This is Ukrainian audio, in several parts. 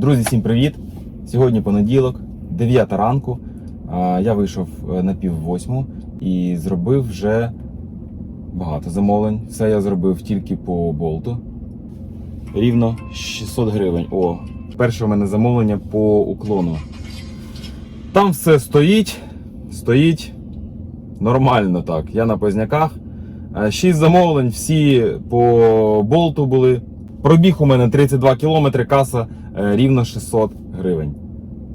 Друзі, всім привіт! Сьогодні понеділок, 9 ранку. Я вийшов е, на пів восьму і зробив вже багато замовлень. Все я зробив тільки по болту. Рівно 600 гривень. О, перше у мене замовлення по уклону. Там все стоїть, стоїть нормально так. Я на позняках. Е, Шість замовлень, всі по болту були. Пробіг у мене 32 кілометри, каса рівно 600 гривень.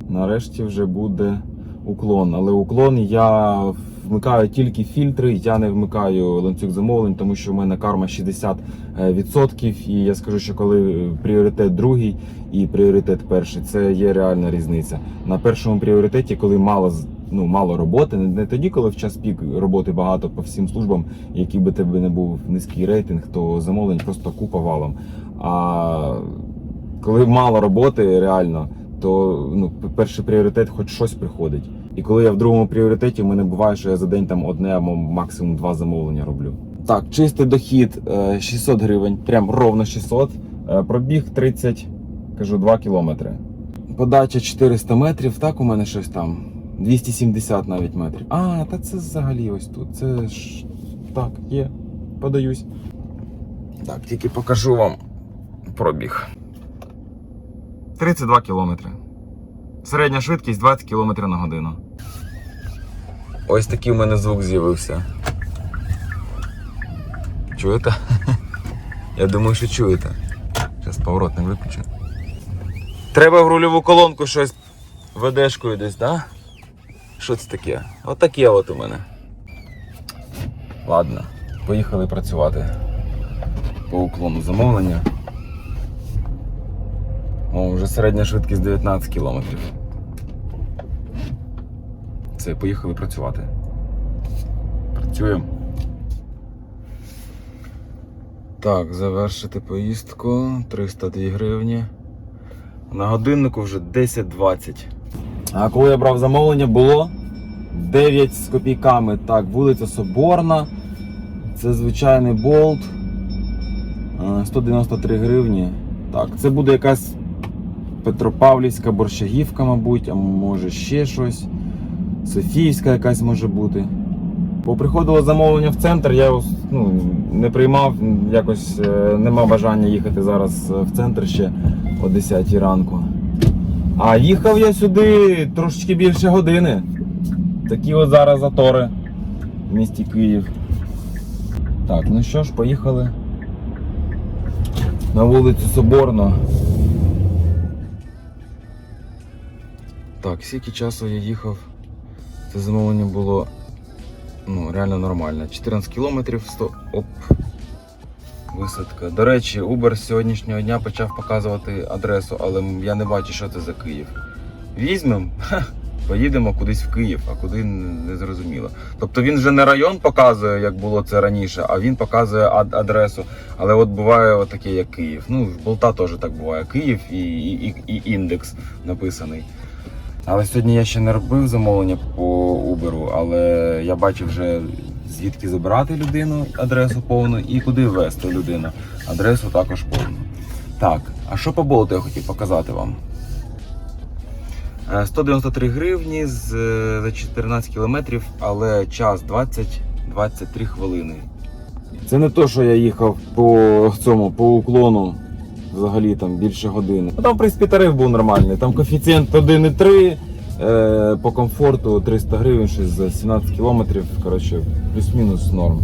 Нарешті вже буде уклон. Але уклон я вмикаю тільки фільтри, я не вмикаю ланцюг замовлень, тому що в мене карма 60%. І я скажу, що коли пріоритет другий і пріоритет перший, це є реальна різниця. На першому пріоритеті, коли мало ну, мало роботи, не- не тоді, коли в час пік роботи багато по всім службам, який би тебе не був низький рейтинг, то замовлень просто купа валом. А коли мало роботи реально, то ну, перший пріоритет хоч щось приходить. І коли я в другому пріоритеті, мене буває, що я за день там одне або максимум два замовлення роблю. Так, чистий дохід е, 600 гривень, прям ровно 600. Е, Пробіг 30, кажу, 2 кілометри. Подача 400 метрів, так у мене щось там. 270 навіть метрів. А, та це взагалі ось тут. Це ж так, є. Подаюсь. Так, тільки покажу вам пробіг. 32 кілометри. Середня швидкість 20 км на годину. Ось такий у мене звук з'явився. Чуєте? Я думаю, що чуєте. Зараз поворот не виключу. Треба в рульову колонку щось ведешкою десь, так? Да? Що це таке? Отаке от у мене. Ладно, поїхали працювати по уклону замовлення. О, вже середня швидкість 19 кілометрів. Все, поїхали працювати. Працюємо. Так, завершити поїздку 302 гривні. На годиннику вже 10.20. А коли я брав замовлення, було 9 з копійками. Так, вулиця Соборна. Це звичайний болт. Е, 193 гривні. Так, це буде якась Петропавлівська борщагівка, мабуть, а може ще щось. Софіївська якась може бути. Бо приходило замовлення в центр, я ну, не приймав, якось е, нема бажання їхати зараз е, в центр ще о 10 ранку. А їхав я сюди трошечки більше години. Такі от зараз затори в місті Київ. Так, ну що ж, поїхали на вулицю Соборну. Так, скільки часу я їхав. Це замовлення було ну, реально нормально. 14 кілометрів 100. Оп. Висадка. До речі, Uber з сьогоднішнього дня почав показувати адресу, але я не бачу, що це за Київ. Візьмемо, поїдемо кудись в Київ, а куди не зрозуміло. Тобто він вже не район показує, як було це раніше, а він показує ад- адресу. Але от буває таке, як Київ. Ну, в Болта теж так буває. Київ і, і, і, і індекс написаний. Але сьогодні я ще не робив замовлення по Uber, але я бачив вже звідки забирати людину, адресу повну, і куди ввести людину. Адресу також повну. Так, а що по болту я хотів показати вам? Е, 193 гривні е, за 14 кілометрів, але час 20-23 хвилини. Це не то, що я їхав по цьому, по уклону взагалі там більше години. Ну, там, в принципі, тариф був нормальний. Там коефіцієнт 1,3, е, по комфорту 300 гривень, щось за 17 кілометрів. Коротше, плюс-мінус норм.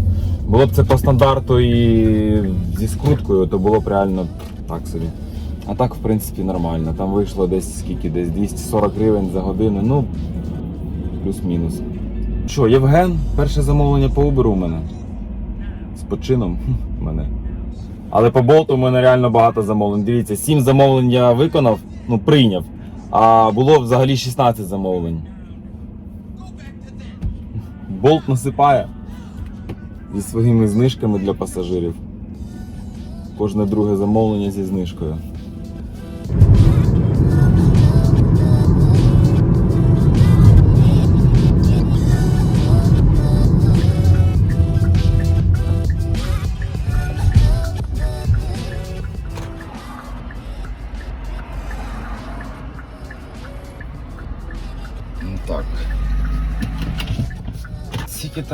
Було б це по стандарту і зі скруткою, то було б реально так собі. А так, в принципі, нормально. Там вийшло десь скільки, десь 240 гривень за годину. Ну, плюс-мінус. Що, Євген, перше замовлення по Uber у мене. З почином мене. Але по болту в мене реально багато замовлень. Дивіться, 7 замовлень я виконав, ну прийняв. А було взагалі 16 замовлень. Болт насипає зі своїми знижками для пасажирів. Кожне друге замовлення зі знижкою.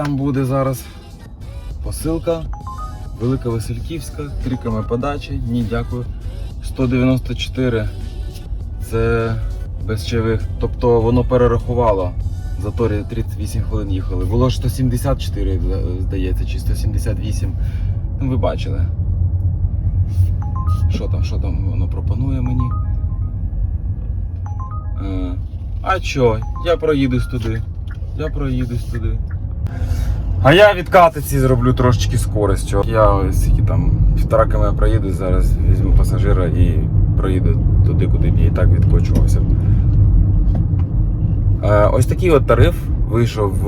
Там буде зараз посилка? Велика Васильківська, 3 км подачі. Ні, дякую. 194. Це без чайових. Тобто воно перерахувало. Заторі 38 хвилин їхали. Було ж 174, здається, чи 178. Ну, ви бачили. Що там, що там воно пропонує мені? Е, а чо? Я проїдусь туди. Я проїдусь туди. А я відкати ці зроблю трошечки скоростю. Я ось там півтора км проїду, зараз візьму пасажира і проїду туди, куди б я і так відкочувався. Е, Ось такий от тариф вийшов в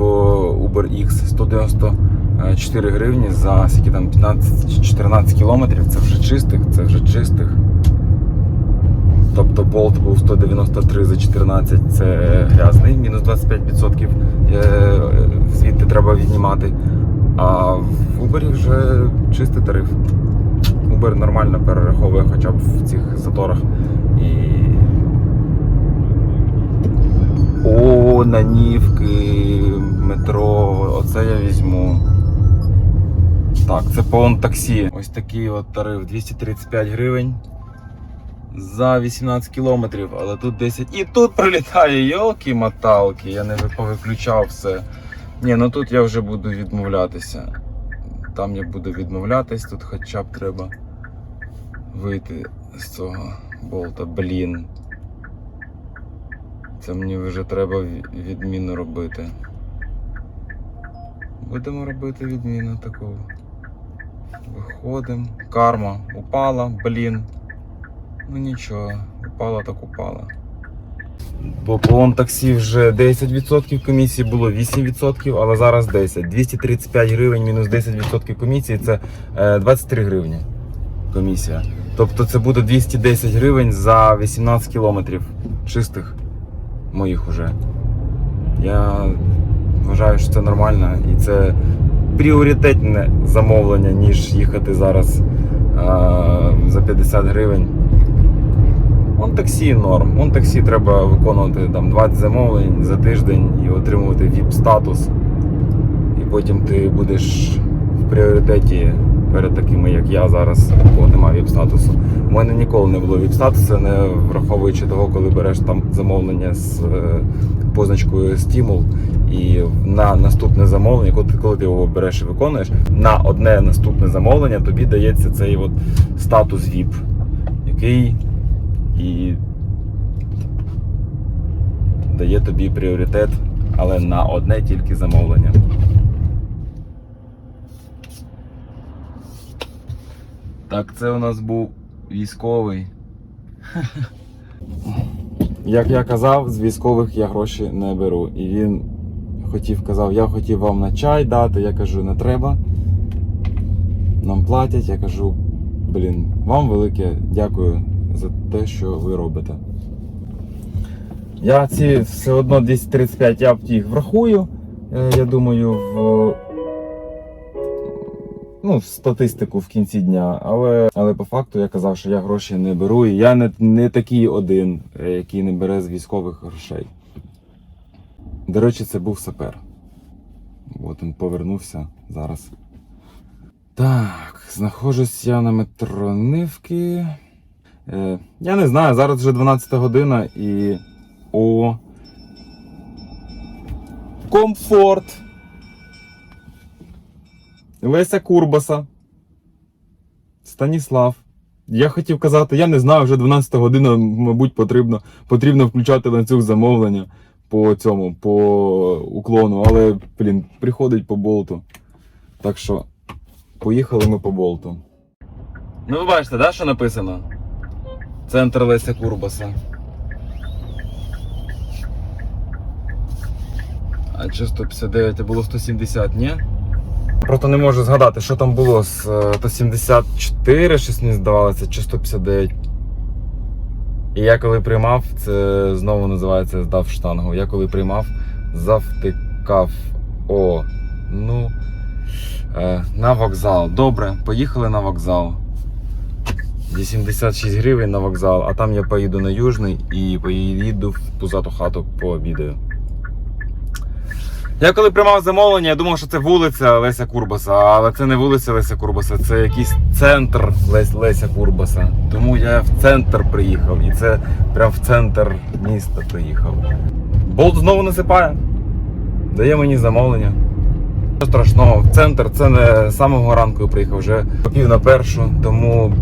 Uber X 194 гривні за скільки там 15-14 кілометрів. Це вже чистих, це вже чистих. Тобто болт був 193 за 14, це грязний, мінус 25% е, звідти треба віднімати. А в Uber вже чистий тариф. Uber нормально перераховує хоча б в цих заторах. І... О, нанівки, метро, оце я візьму. Так, це по таксі. Ось такий от тариф 235 гривень за 18 кілометрів, але тут 10. І тут прилітає йолки моталки я не повиключав все. Ні, ну тут я вже буду відмовлятися. Там я буду відмовлятись, тут хоча б треба вийти з цього болта. Блін. Це мені вже треба відміну робити. Будемо робити відміну таку. Виходимо. Карма упала, блін. Ну нічого, упала так упала. По таксі вже 10% комісії було 8%, але зараз 10. 235 гривень мінус 10% комісії це е, 23 гривні комісія. Тобто це буде 210 гривень за 18 кілометрів чистих моїх уже. Я вважаю, що це нормально і це пріоритетне замовлення, ніж їхати зараз е, за 50 гривень. Он таксі норм. Он таксі треба виконувати там 20 замовлень за тиждень і отримувати VIP статус. І потім ти будеш в пріоритеті перед такими, як я зараз, кого немає VIP статусу. У мене ніколи не було VIP статусу, не враховуючи того, коли береш там замовлення з е, позначкою стимул. І на наступне замовлення, коли ти, коли ти його береш і виконуєш, на одне наступне замовлення тобі дається цей от статус VIP, який і дає тобі пріоритет, але на одне тільки замовлення. Так, це у нас був військовий. Як я казав, з військових я гроші не беру. І він хотів казав, я хотів вам на чай дати. Я кажу, не треба. Нам платять, я кажу, блін, вам велике дякую за те, що ви робите. Я ці все одно 235 я б їх врахую. е, Я думаю, в, ну, в статистику в кінці дня. Але, але по факту я казав, що я гроші не беру. І я не, не такий один, е, який не бере з військових грошей. До речі, це був сапер. От він повернувся зараз. Так, знаходжусь я на метро Нивки. Е, я не знаю, зараз вже 12 година і. О. Комфорт. Леся Курбаса. Станіслав. Я хотів казати, я не знаю, вже 12 година, мабуть, потрібно, потрібно включати ланцюг замовлення по цьому, по уклону, але, блін, приходить по болту. Так що, поїхали ми по болту. Ну, ви бачите, да, що написано? Центр Леся Курбаса. А чи 159, а було 170, ні? Просто не можу згадати, що там було з е, 174, щось мені здавалося, чи 159. І я коли приймав, це знову називається здав штангу. Я коли приймав, завтикав. О, ну. Е, на вокзал. Добре, поїхали на вокзал. 86 гривень на вокзал, а там я поїду на Южний і поїду в пузату хату пообідаю. Я коли приймав замовлення, я думав, що це вулиця Леся Курбаса, але це не вулиця Леся Курбаса, це якийсь центр Леся Курбаса. Тому я в центр приїхав, і це прям в центр міста приїхав. Болт знову насипає. Дає мені замовлення. Страшного, в центр це не самого ранку я приїхав, вже по пів на першу, тому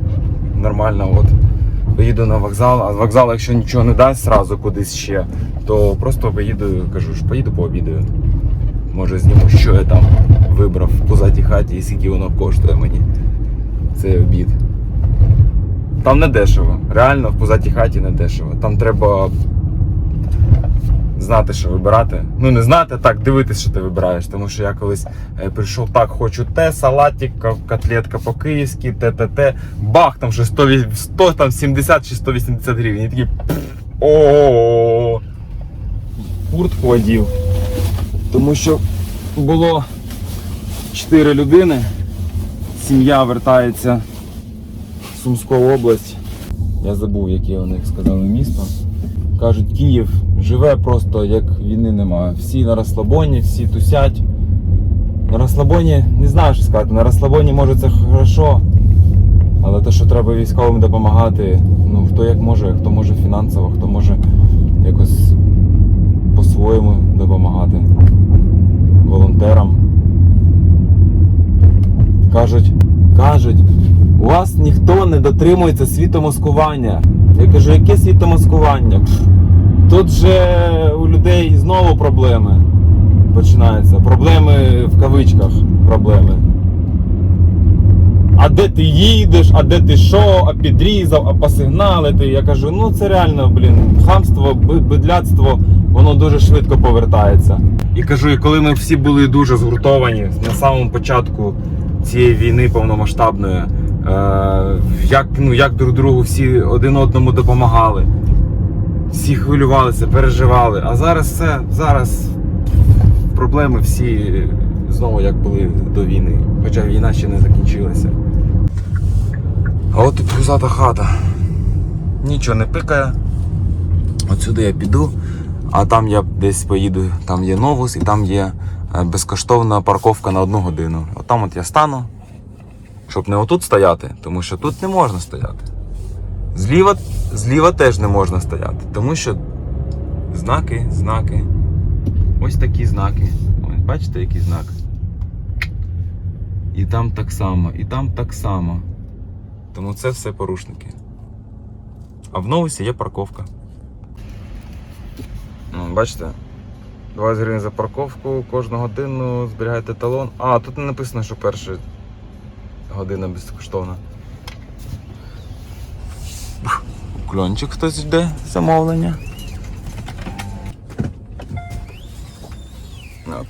нормально. От поїду на вокзал, а з вокзалу, якщо нічого не дасть зразу кудись ще, то просто поїду, кажу що поїду пообідаю. Може зніму, що я там вибрав в позатій хаті і скільки воно коштує мені. Цей обід. Там не дешево. Реально в позатій хаті не дешево. Там треба знати, що вибирати. Ну, не знати, так дивитись, що ти вибираєш. Тому що я колись е, прийшов так, хочу те, салатик, котлетка по-київськи, те, те, те. Бах, там вже 100, там 70 чи 180 гривень. І такий. о Куртку одів. Тому що було 4 людини. Сім'я вертається в Сумську область. Я забув, яке у них сказали місто. Кажуть, Київ живе просто як війни немає. Всі на розслабоні, всі тусять. На розслабоні не знаю, що сказати. На розслабоні може це хорошо. Але те, що треба військовим допомагати, ну хто як може, хто може фінансово, хто може якось по-своєму допомагати волонтерам. Кажуть, кажуть, у вас ніхто не дотримується світомаскування. Я кажу, яке світомаскування? Тут же у людей знову проблеми починаються. Проблеми в кавичках проблеми. А де ти їдеш, а де ти що, а підрізав, а посигналити. Я кажу, ну це реально, блін, хамство, бидляцтво, воно дуже швидко повертається. І кажу, і коли ми всі були дуже згуртовані на самому початку цієї війни повномасштабної, е, як, ну, як друг другу всі один одному допомагали, всі хвилювалися, переживали. А зараз все, зараз проблеми всі знову як були до війни. Хоча війна ще не закінчилася. А от і пузата хата. Нічого не пикає. От сюди я піду, а там я десь поїду, там є новус і там є е, безкоштовна парковка на одну годину. От там от я стану, щоб не отут стояти, тому що тут не можна стояти. Зліва, зліва теж не можна стояти, тому що знаки, знаки. Ось такі знаки. Ось, бачите, який знак? І там так само, і там так само. Тому це все порушники. А в новусі є парковка. Ну, бачите? 20 гривень за парковку, кожну годину зберігайте талон. А, тут не написано, що перша година безкоштовна. Уклончик хтось йде замовлення.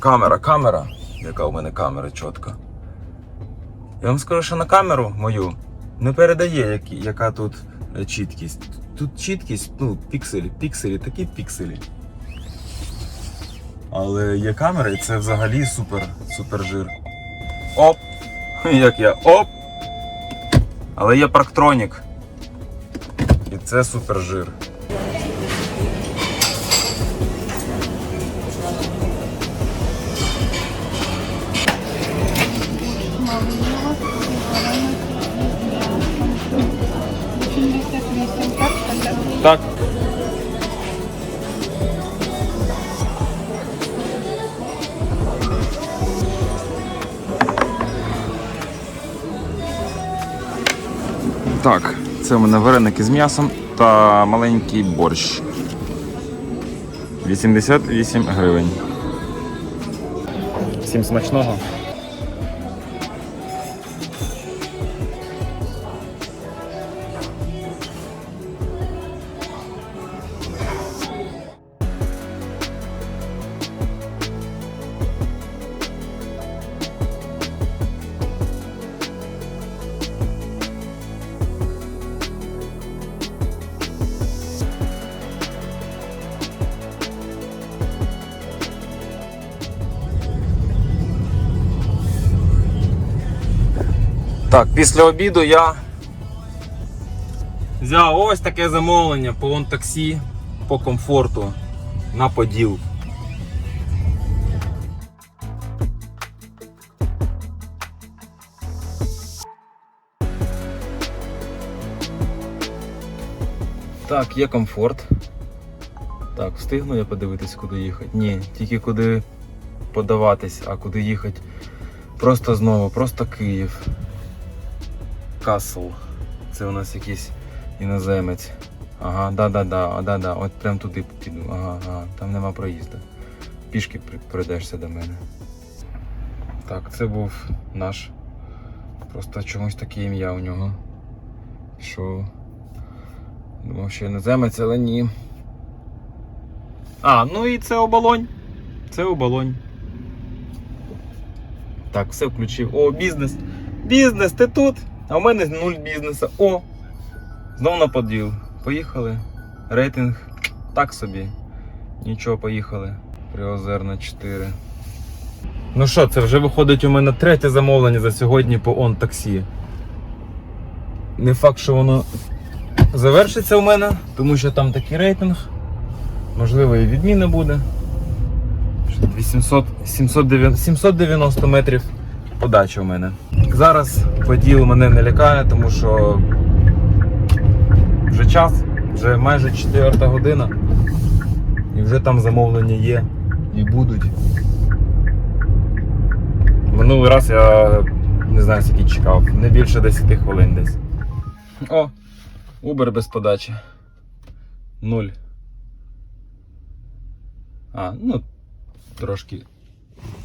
Камера, камера. Яка у мене камера чітка. Я вам скажу, що на камеру мою не передає, яка тут е, чіткість. Тут чіткість, ну, пікселі, пікселі, такі пікселі. Але є камера і це взагалі супер, супер жир. Оп! Як я? Оп! Але є парктронік. І це супер жир. Так. Так, це у мене вареники з м'ясом та маленький борщ. 88 гривень. Всім смачного. Так, після обіду я взяв ось таке замовлення по вон таксі по комфорту на поділ. Так, є комфорт. Так, встигну я подивитись, куди їхати? Ні, тільки куди подаватись, а куди їхати. Просто знову, просто Київ. Касл. Це у нас якийсь іноземець. Ага, да-да-да, да-да, от прям туди піду. Ага, ага, там нема проїзду. Пішки при- прийдешся до мене. Так, це був наш. Просто чомусь таке ім'я у нього. Що. Думав, що іноземець, але ні. А, ну і це оболонь. Це оболонь. Так, все включив. О, бізнес. Бізнес, ти тут? А у мене нуль бізнесу. О! Знов на поділ. Поїхали. Рейтинг так собі. Нічого, поїхали. Приозерна 4. Ну що, це вже виходить у мене третє замовлення за сьогодні по он таксі. Не факт, що воно завершиться у мене, тому що там такий рейтинг. Можливо, і відміна буде. 800, 790, 790 метрів подача у мене. Зараз поділ мене не лякає, тому що вже час, вже майже 4 година. І вже там замовлення є і будуть. Минулий раз я не знаю, скільки чекав, не більше 10 хвилин десь. О, Uber без подачі. Нуль. А, ну, трошки.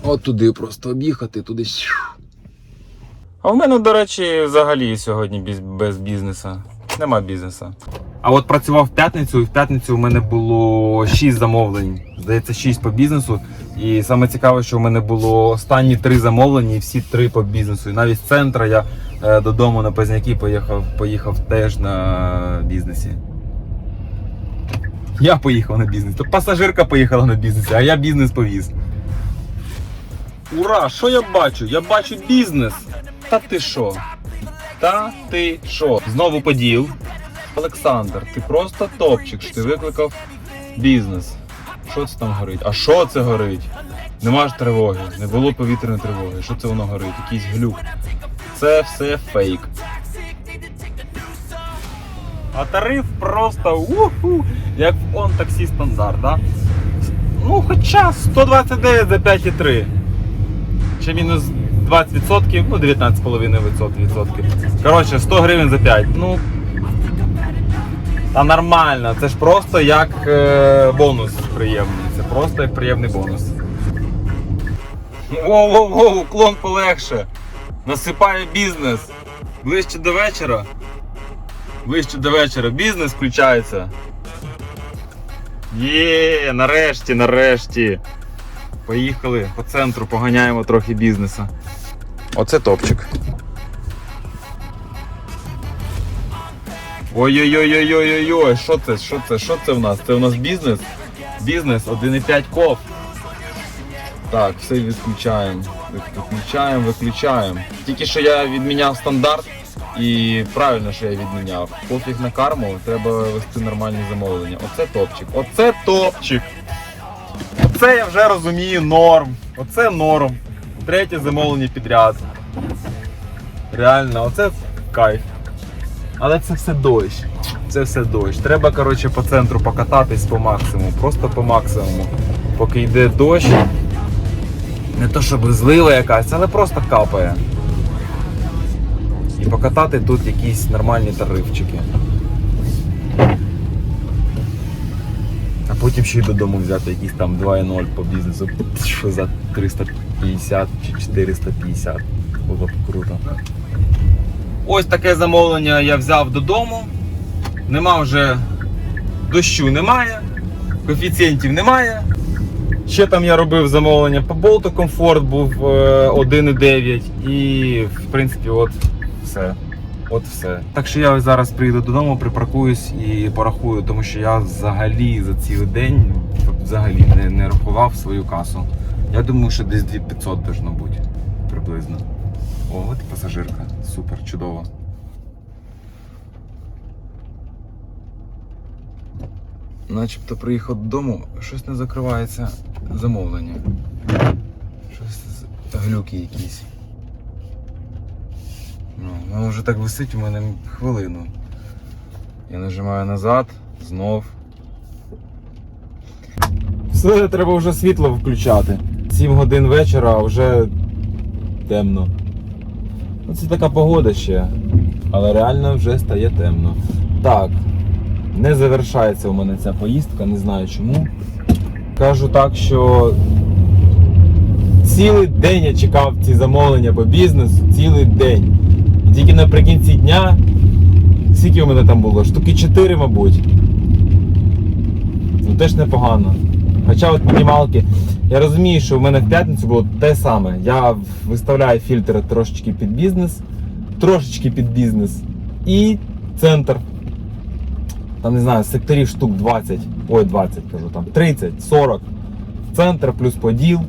От туди просто об'їхати, туди. А в мене, до речі, взагалі сьогодні без, без бізнесу. Нема бізнесу. А от працював в п'ятницю, і в п'ятницю у мене було 6 замовлень. Здається, 6 по бізнесу. І саме цікаве, що у мене було останні 3 замовлення, і всі 3 по бізнесу. І навіть з центра я е, додому на Пазняки поїхав, поїхав теж на бізнесі. Я поїхав на бізнес. То пасажирка поїхала на бізнесі, а я бізнес повіз. Ура! Що я бачу? Я бачу бізнес. Та ти що? Та ти що? Знову поділ. Олександр, ти просто топчик, що ти викликав бізнес. Що це там горить? А що це горить? Нема ж тривоги, не було повітряної тривоги. Що це воно горить? Якийсь глюк. Це все фейк. А тариф просто уху, як он таксі стандарт, да? Ну, хоча 129 за 5,3. Ще мінус 20%, ну 19,5%. Коротше, 100 гривень за 5. Ну. Та нормально, це ж просто як е, бонус приємний. Це просто як приємний бонус. Воу-воу-воу, уклон полегше. Насипає бізнес. Ближче до вечора. Ближче до вечора. Бізнес включається. Є, нарешті, нарешті. Поїхали по центру, поганяємо трохи бізнесу. Оце топчик. Ой-ой-ой-ой-ой-ой, що це? Що це? Що це в нас? Це у нас бізнес? Бізнес 1,5 ков. Так, все відключаємо. Виключаємо, виключаємо. Тільки що я відміняв стандарт і правильно, що я відміняв. Пофіг на карму, треба вести нормальні замовлення. Оце топчик. Оце топчик. Оце я вже розумію норм. Оце норм. Третє замовлення підряд. Реально, оце кайф. Але це все дощ. Це все дощ. Треба, коротше, по центру покататись по максимуму. Просто по максимуму. Поки йде дощ. Не то щоб злива якась, але просто капає. І покатати тут якісь нормальні тарифчики. Потім ще й додому взяти якісь там 2,0 по бізнесу. Що за 350 чи 450. Було б круто. Ось таке замовлення я взяв додому. Нема вже дощу немає, коефіцієнтів немає. Ще там я робив замовлення по болту комфорт був е, 1,9 і в принципі от все. От все. Так що я зараз приїду додому, припаркуюсь і порахую, тому що я взагалі за цілий день взагалі не, не рахував свою касу. Я думаю, що десь 2500 должно бути приблизно. О, от пасажирка. Супер, чудово. Начебто приїхав додому, щось не закривається замовлення. Щось глюки якісь. Ну, воно вже так висить у мене хвилину. Я нажимаю назад, Знов. Все, треба вже світло включати. 7 годин вечора, а вже темно. Ну, Це така погода ще. Але реально вже стає темно. Так, не завершається у мене ця поїздка, не знаю чому. Кажу так, що цілий день я чекав ці замовлення по бізнесу, цілий день. Тільки наприкінці дня, скільки у мене там було? Штуки 4, мабуть. Ну теж непогано. Хоча от мінімалки, я розумію, що в мене в п'ятницю було те саме. Я виставляю фільтри трошечки під бізнес, трошечки під бізнес і центр. Там не знаю, секторів штук 20, ой, 20 кажу, там 30, 40. Центр плюс поділ.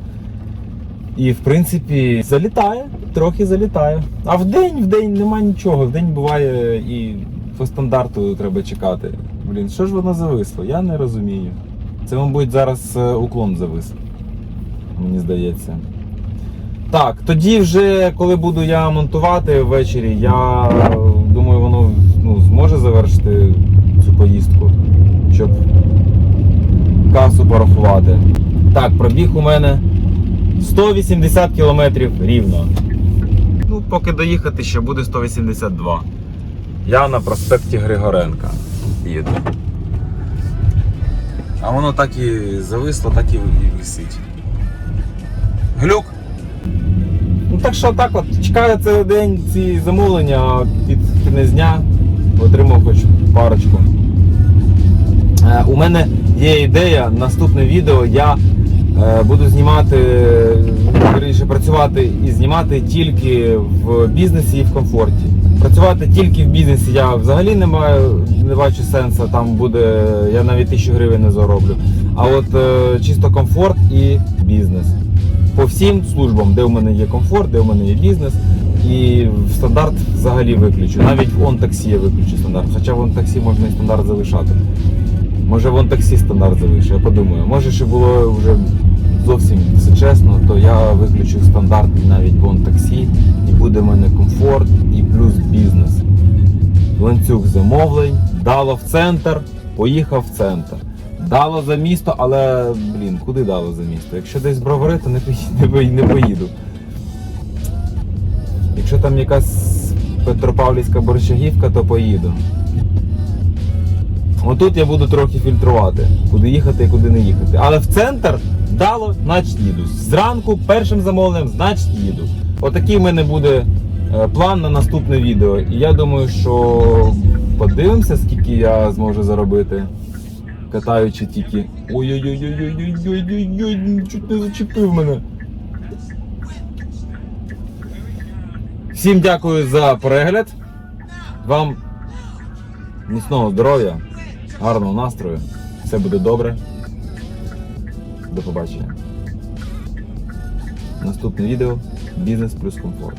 І в принципі залітає, трохи залітає. А в день, в день нема нічого. В день буває і по стандарту треба чекати. Блін, що ж воно зависло? Я не розумію. Це, мабуть, зараз е, уклон завис. Мені здається. Так, тоді вже, коли буду я монтувати ввечері, я думаю, воно ну, зможе завершити цю поїздку, щоб касу порахувати. Так, пробіг у мене 180 кілометрів рівно. Ну, поки доїхати ще буде 182. Я на проспекті Григоренка їду. А воно так і зависло, так і висить. Глюк. Ну так що так от, чекаю цей день ці замовлення, а під кінець дня отримав хоч парочку. Е, у мене є ідея, наступне відео я буду знімати, вірніше працювати і знімати тільки в бізнесі і в комфорті. Працювати тільки в бізнесі я взагалі не маю, не бачу сенсу, там буде, я навіть тисячу гривень не зароблю. А от е, чисто комфорт і бізнес. По всім службам, де в мене є комфорт, де в мене є бізнес. І стандарт взагалі виключу. Навіть он-таксі я виключу стандарт. Хоча в он-таксі можна і стандарт залишати. Може в он-таксі стандарт залишу, я подумаю. Може ще було вже зовсім все чесно, то я виключу стандарт навіть в он-таксі, і буде в мене комфорт і плюс бізнес. Ланцюг замовлень, дало в центр, поїхав в центр. Дало за місто, але блін, куди дало за місто? Якщо десь бровари, то не не не поїду. Якщо там якась Петропавлівська борщагівка, то поїду. Отут я буду трохи фільтрувати, куди їхати і куди не їхати. Але в центр дало, значить їду. Зранку першим замовленням, значить їду. Отакий в мене буде е, план на наступне відео. І я думаю, що подивимося, скільки я зможу заробити. Катаючи тільки. Ой-ой-ой-ой-ой-ой-ой-ой, чуть не зачепив мене. Всім дякую за перегляд. Вам міцного здоров'я, гарного настрою. Все буде добре. До побачення. Наступне відео бізнес плюс комфорт.